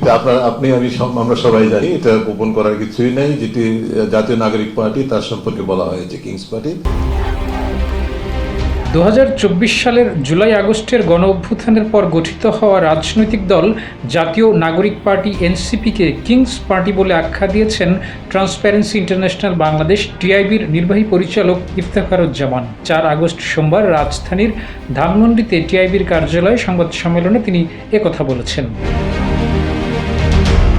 এটা আপনার, আপনি, আমি আমরা সবাই জানি, এটা গোপন করার কিছুই নাই, যেটি জাতীয় নাগরিক পার্টি, তার সম্পর্কে বলা হয়েছে কিংস পার্টি। দু হাজার চব্বিশ সালের জুলাই আগস্টের গণ অভ্যুত্থানের পর গঠিত হওয়া রাজনৈতিক দল জাতীয় নাগরিক পার্টি এনসিপিকে কিংস পার্টি বলে আখ্যা দিয়েছেন ট্রান্সপারেন্সি ইন্টারন্যাশনাল বাংলাদেশ টিআইবির নির্বাহী পরিচালক ইফতেখারুজ্জামান। চার আগস্ট সোমবার রাজধানীর ধানমন্ডিতে টিআইবির কার্যালয়ে সংবাদ সম্মেলনে তিনি একথা বলেছেন।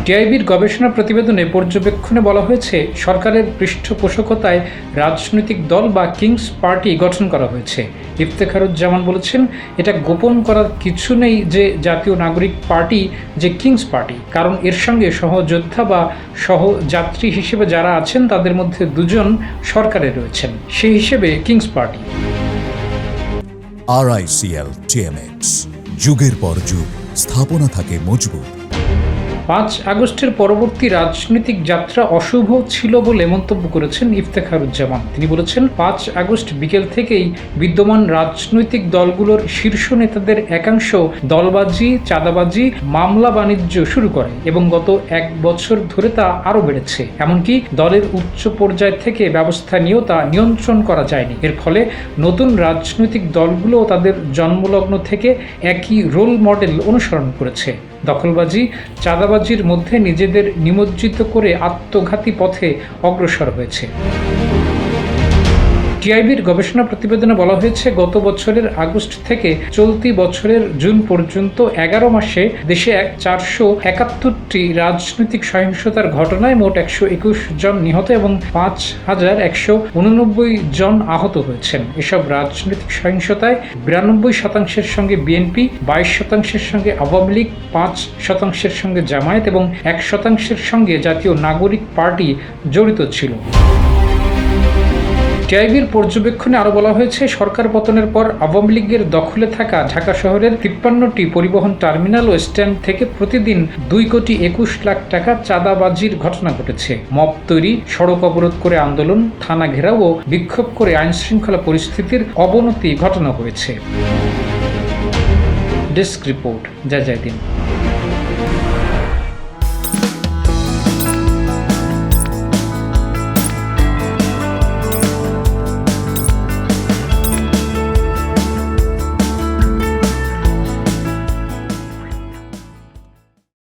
টিআইবির গবেষণা প্রতিবেদনে পর্যবেক্ষণে বলা হয়েছে, সরকারের পৃষ্ঠপোষকতায় রাজনৈতিক দল বা কিংস পার্টি গঠন করা হয়েছে। ইফতেখারুজ্জামান বলেছেন, এটা গোপন করার কিছু নেই যে জাতীয় নাগরিক পার্টি যে কিংস পার্টি। কারণ এর সঙ্গে সহযোদ্ধা বা সহযাত্রী হিসেবে যারা আছেন, তাদের মধ্যে দুজন সরকারে রয়েছেন। সেই হিসেবে কিংস পার্টি। আরআইসিএল টিএমএক্স যুগের পর যুগ, স্থাপনা থাকে মজবুত। পাঁচ আগস্টের পরবর্তী রাজনৈতিক যাত্রা অশুভ ছিল বলে মন্তব্য করেছেন ইফতেখারুজ্জামান। তিনি বলেছেন, পাঁচ আগস্ট বিকেল থেকেই বিদ্যমান রাজনৈতিক দলগুলোর শীর্ষ নেতাদের একাংশ দলবাজি, চাঁদাবাজি, মামলা বাণিজ্য শুরু করে এবং গত এক বছর ধরে তা আরও বেড়েছে। এমনকি দলের উচ্চ পর্যায় থেকে ব্যবস্থা নিয়েও তা নিয়ন্ত্রণ করা যায়নি। এর ফলে নতুন রাজনৈতিক দলগুলো তাদের জন্মলগ্ন থেকে একই রোল মডেল অনুসরণ করেছে। দখলবাজি চাঁদাবাজির মধ্যে নিজেদের নিমজ্জিত করে আত্মঘাতী পথে অগ্রসর হয়েছে। টিআইবির গবেষণা প্রতিবেদনে বলা হয়েছে, গত বছরের আগস্ট থেকে চলতি বছরের জুন পর্যন্ত এগারো মাসে দেশে চারশো একাত্তরটি রাজনৈতিক সহিংসতার ঘটনায় মোট একশো একুশ জন নিহত এবং পাঁচ হাজার একশো উননব্বই জন আহত হয়েছেন। এসব রাজনৈতিক সহিংসতায় বিরানব্বই শতাংশের সঙ্গে বিএনপি, বাইশ শতাংশের সঙ্গে আওয়ামী লীগ, পাঁচ শতাংশের সঙ্গে জামায়াত এবং এক শতাংশের সঙ্গে জাতীয় নাগরিক পার্টি জড়িত ছিল। টিআইবির পর্যবেক্ষণে আরও বলা হয়েছে, সরকার পতনের পর আওয়ামী লীগের দখলে থাকা ঢাকা শহরের তিপ্পান্নটি পরিবহন টার্মিনাল ও স্ট্যান্ড থেকে প্রতিদিন দুই কোটি একুশ লাখ টাকা চাঁদাবাজির ঘটনা ঘটেছে। মব তৈরি, সড়ক অবরোধ করে আন্দোলন, থানা ঘেরাও ও বিক্ষোভ করে আইনশৃঙ্খলা পরিস্থিতির অবনতি ঘটনা হয়েছে। ডেস্ক রিপোর্ট যা যায় দিন